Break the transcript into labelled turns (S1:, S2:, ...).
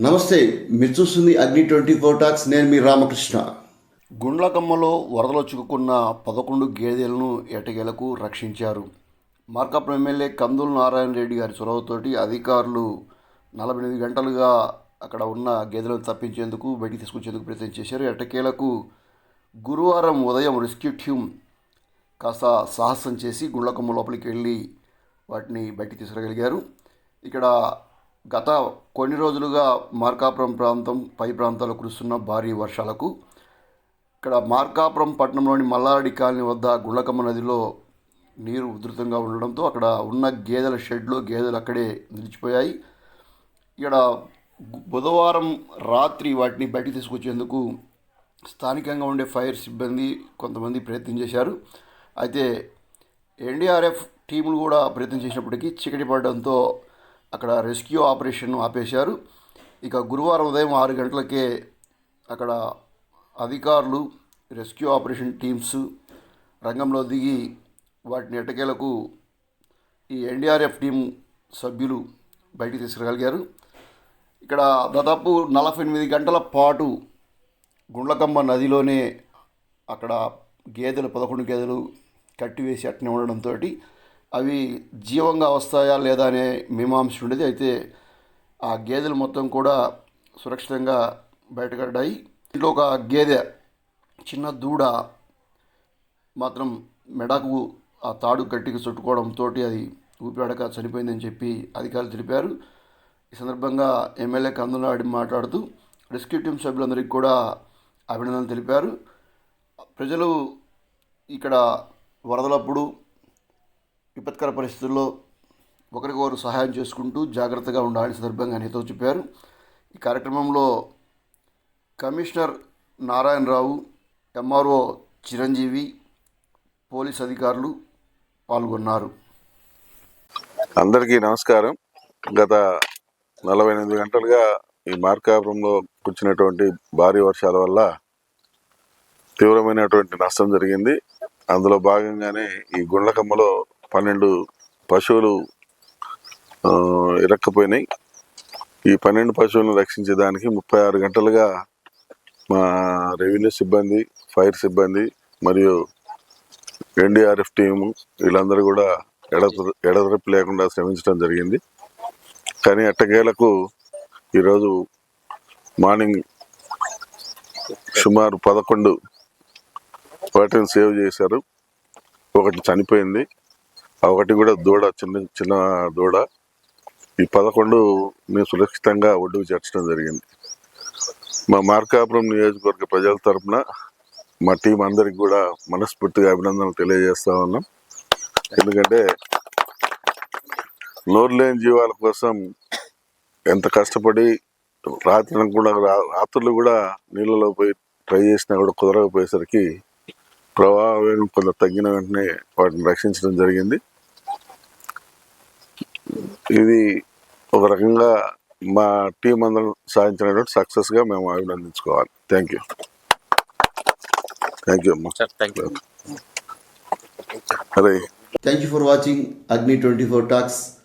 S1: నమస్తే మీరు చూస్తుంది అగ్ని ట్వంటీ ఫోర్ టాక్స్ నేను మీ రామకృష్ణ. గుండ్లకమ్మలో వరదలో చిక్కుకున్న పదకొండు గేదెలను ఎటకేలకు రక్షించారు. మార్కాపురం ఎమ్మెల్యే కందుల నారాయణ రెడ్డి గారి చొరవతోటి అధికారులు నలభై ఎనిమిది గంటలుగా అక్కడ ఉన్న గేదెలను తప్పించేందుకు బయటికి తీసుకొచ్చేందుకు ప్రయత్నం చేశారు. ఎటకేలకు గురువారం ఉదయం రెస్క్యూ ట్యూమ్ కాస్త సాహసం చేసి గుండ్లకమ్మ లోపలికి వెళ్ళి వాటిని బయటికి తీసుకురాగలిగారు. ఇక్కడ గత కొన్ని రోజులుగా మార్కాపురం ప్రాంతం పై ప్రాంతాల్లో కురుస్తున్న భారీ వర్షాలకు ఇక్కడ మార్కాపురం పట్టణంలోని మల్లారెడ్డి కాలనీ వద్ద గుండ్లకమ్మ నదిలో నీరు ఉధృతంగా ఉండడంతో అక్కడ ఉన్న గేదెల షెడ్లో గేదెలు అక్కడే నిలిచిపోయాయి. ఇక్కడ బుధవారం రాత్రి వాటిని బయటికి తీసుకొచ్చేందుకు స్థానికంగా ఉండే ఫైర్ సిబ్బంది కొంతమంది ప్రయత్నం చేశారు. అయితే ఎన్డీఆర్ఎఫ్ టీములు కూడా ప్రయత్నం చేసినప్పటికీ చీకటి పడడంతో అక్కడ రెస్క్యూ ఆపరేషన్ ఆపేశారు. ఇక గురువారం ఉదయం ఆరు గంటలకే అక్కడ అధికారులు రెస్క్యూ ఆపరేషన్ టీమ్స్ రంగంలో దిగి వాటిని ఎటకేలకు ఈ ఎన్డీఆర్ఎఫ్ టీం సభ్యులు బయటికి తీసుకురాగలిగారు. ఇక్కడ దాదాపు నలభై ఎనిమిది గంటల పాటు గుండ్లకమ్మ నదిలోనే అక్కడ గేదెలు పదకొండు గేదెలు కట్టివేసి అట్నే ఉండడంతో అవి జీవంగా వస్తాయా లేదా అనే మీమాంస ఉండేది. అయితే ఆ గేదెలు మొత్తం కూడా సురక్షితంగా బయటపడ్డాయి. ఇంట్లో ఒక గేదె చిన్న దూడ మాత్రం మెడకు ఆ తాడు గట్టికి చుట్టుకోవడంతో అది ఊపిరాడక చనిపోయిందని చెప్పి అధికారులు తెలిపారు. ఈ సందర్భంగా ఎమ్మెల్యే కందులాడి మాట్లాడుతూ రెస్క్యూ టీం సభ్యులందరికీ కూడా అభినందనలు తెలిపారు. ప్రజలు ఇక్కడ వరదలప్పుడు విపత్కర పరిస్థితుల్లో ఒకరికొకరు సహాయం చేసుకుంటూ జాగ్రత్తగా ఉండాలని సందర్భంగా నేతో చెప్పారు. ఈ కార్యక్రమంలో commissioner Narayana Rao MRO Chiranjeevi police అధికారులు పాల్గొన్నారు.
S2: అందరికీ నమస్కారం. గత నలభై ఎనిమిది గంటలుగా ఈ మార్కాపురంలో కూర్చున్నటువంటి భారీ వర్షాల వల్ల తీవ్రమైనటువంటి నష్టం జరిగింది. అందులో భాగంగానే ఈ గుండ్లకమ్మలో పన్నెండు పశువులు ఇరక్కపోయినాయి. ఈ పన్నెండు పశువులను రక్షించేదానికి ముప్పై ఆరు గంటలుగా మా రెవెన్యూ సిబ్బంది ఫైర్ సిబ్బంది మరియు ఎన్డీఆర్ఎఫ్ టీము వీళ్ళందరూ కూడా ఎడ ఎడతెరపి లేకుండా శ్రమించడం జరిగింది. కానీ ఎట్టకేలకు ఈరోజు మార్నింగ్ సుమారు పదకొండు వాటిని సేవ్ చేశారు. ఒకటి చనిపోయింది. ఒకటి కూడా దూడ చిన్న చిన్న దూడ. ఈ పదకొండు మేము సురక్షితంగా ఒడ్డుకు చేర్చడం జరిగింది. మా మార్కాపురం నియోజకవర్గ ప్రజల తరపున మా టీం అందరికి కూడా మనస్ఫూర్తిగా అభినందనలు తెలియజేస్తా ఉన్నాం. ఎందుకంటే నోరు లేని జీవాల కోసం ఎంత కష్టపడి రాత్రి కూడా రాత్రులు కూడా నీళ్ళలో పోయి ట్రై చేసినా కూడా కుదరకపోయేసరికి ప్రవాహ వేగం కొంత తగ్గిన వెంటనే వాటిని రక్షించడం జరిగింది. ఇది ఒక రకంగా మా టీం అందరం సాధించినటువంటి సక్సెస్గా మేము అభినందించుకోవాలి. Thank you. థ్యాంక్ యూ అమ్మా.
S3: Thank you.
S2: అరే.
S1: Thank you for watching Agni twenty four talks